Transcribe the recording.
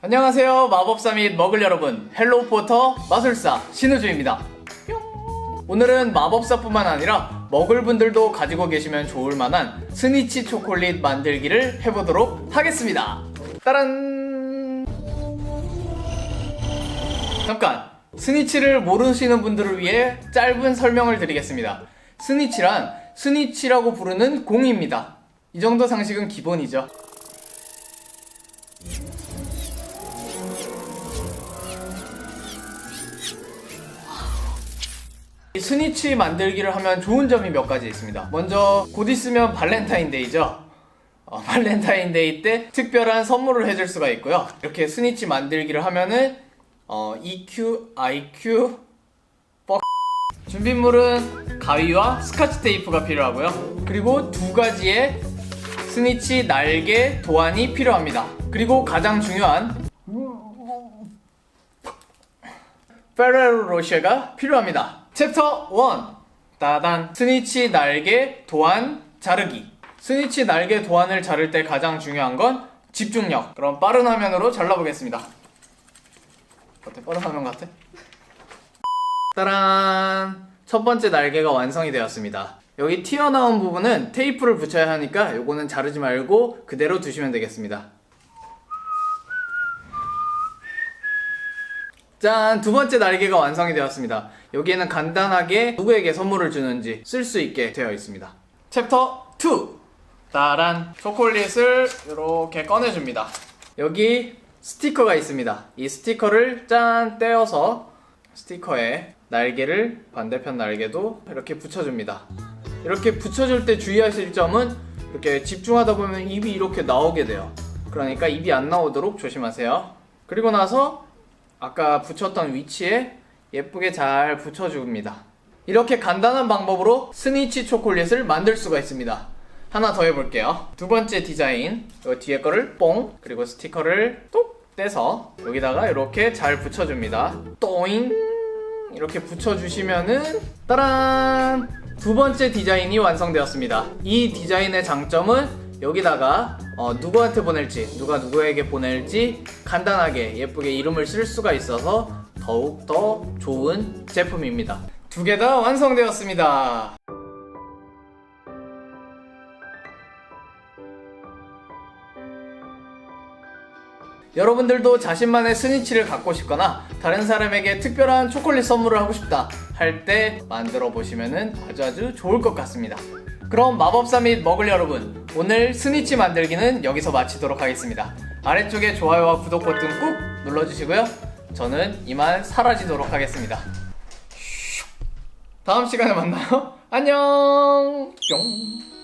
안녕하세요 마법사 및 먹을 여러분. 헬로우 포터 마술사 신우주입니다. 뿅. 오늘은 마법사뿐만 아니라 먹을 분들도 가지고 계시면 좋을 만한 스니치 초콜릿 만들기를 해보도록 하겠습니다. 따란! 잠깐. 스니치를 모르시는 분들을 위해 짧은 설명을 드리겠습니다. 스니치란 스니치라고 부르는 공입니다. 이 정도 상식은 기본이죠 스니치 만들기를 하면 좋은 점이 몇 가지 있습니다. 먼저 곧 있으면 발렌타인데이죠. 어, 발렌타인데이 때 특별한 선물을 해줄 수가 있고요. 이렇게 스니치 만들기를 하면은 어, EQ, IQ, 뻑 준비물은 가위와 스카치 테이프가 필요하고요. 그리고 두 가지의 스니치 날개 도안이 필요합니다. 그리고 가장 중요한 페레로 로쉐가 필요합니다. 챕터 1 따단 스니치 날개 도안 자르기. 스니치 날개 도안을 자를 때 가장 중요한 건 집중력. 그럼 빠른 화면으로 잘라보겠습니다. 어때? 빠른 화면 같아? 따란! 첫 번째 날개가 완성이 되었습니다. 여기 튀어나온 부분은 테이프를 붙여야 하니까 요거는 자르지 말고 그대로 두시면 되겠습니다 짠! 두 번째 날개가 완성이 되었습니다. 여기에는 간단하게 누구에게 선물을 주는지 쓸 수 있게 되어 있습니다. 챕터 2! 따란! 초콜릿을 이렇게 꺼내줍니다. 여기 스티커가 있습니다. 이 스티커를 짠! 떼어서 스티커에 날개를 반대편 날개도 이렇게 붙여줍니다. 이렇게 붙여줄 때 주의하실 점은 이렇게 집중하다 보면 입이 이렇게 나오게 돼요. 그러니까 입이 안 나오도록 조심하세요. 그리고 나서 아까 붙였던 위치에 예쁘게 잘 붙여줍니다. 이렇게 간단한 방법으로 스니치 초콜릿을 만들 수가 있습니다. 하나 더 해볼게요. 두 번째 디자인, 이 뒤에 거를 뽕, 그리고 스티커를 똑 떼서 여기다가 이렇게 잘 붙여줍니다. 또잉! 이렇게 붙여주시면은 따란! 두 번째 디자인이 완성되었습니다. 이 디자인의 장점은 여기다가 어, 누구한테 보낼지 누가 누구에게 보낼지 간단하게 예쁘게 이름을 쓸 수가 있어서 더욱 더 좋은 제품입니다. 두 개 다 완성되었습니다. 여러분들도 자신만의 스니치를 갖고 싶거나 다른 사람에게 특별한 초콜릿 선물을 하고 싶다 할 때 만들어 보시면 아주 아주 좋을 것 같습니다. 그럼 마법사 및 먹을 여러분 오늘 스니치 만들기는 여기서 마치도록 하겠습니다. 아래쪽에 좋아요와 구독 버튼 꾹 눌러주시고요. 저는 이만 사라지도록 하겠습니다. 다음 시간에 만나요. 안녕. 뿅.